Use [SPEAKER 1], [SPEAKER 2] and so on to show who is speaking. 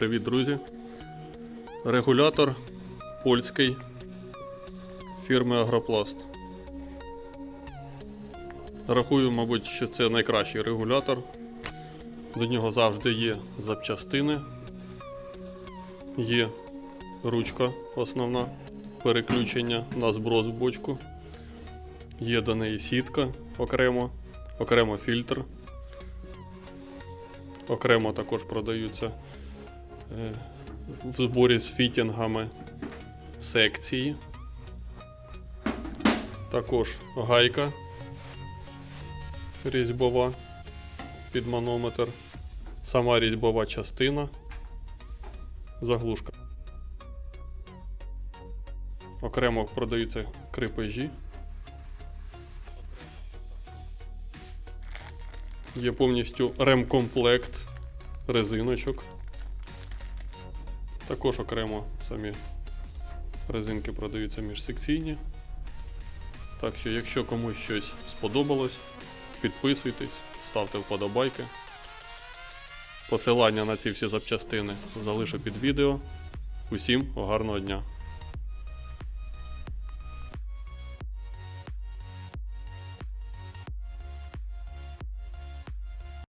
[SPEAKER 1] привіт, друзі. Регулятор польський фірми Агропласт. Рахую, мабуть, що це найкращий регулятор. До нього завжди є запчастини, є ручка основна переключення на зброс в бочку. Є до неї сітка окремо, окремо фільтр. Окремо також продаються в зборі з фітінгами секції. Також гайка різьбова під манометр, сама різьбова частина, заглушка. Окремо продаються крепежі. Є повністю ремкомплект резиночок. Також окремо самі резинки продаються міжсекційні. Так що, якщо комусь щось сподобалось, підписуйтесь, ставте вподобайки. Посилання на ці всі запчастини залишу під відео. Усім гарного дня!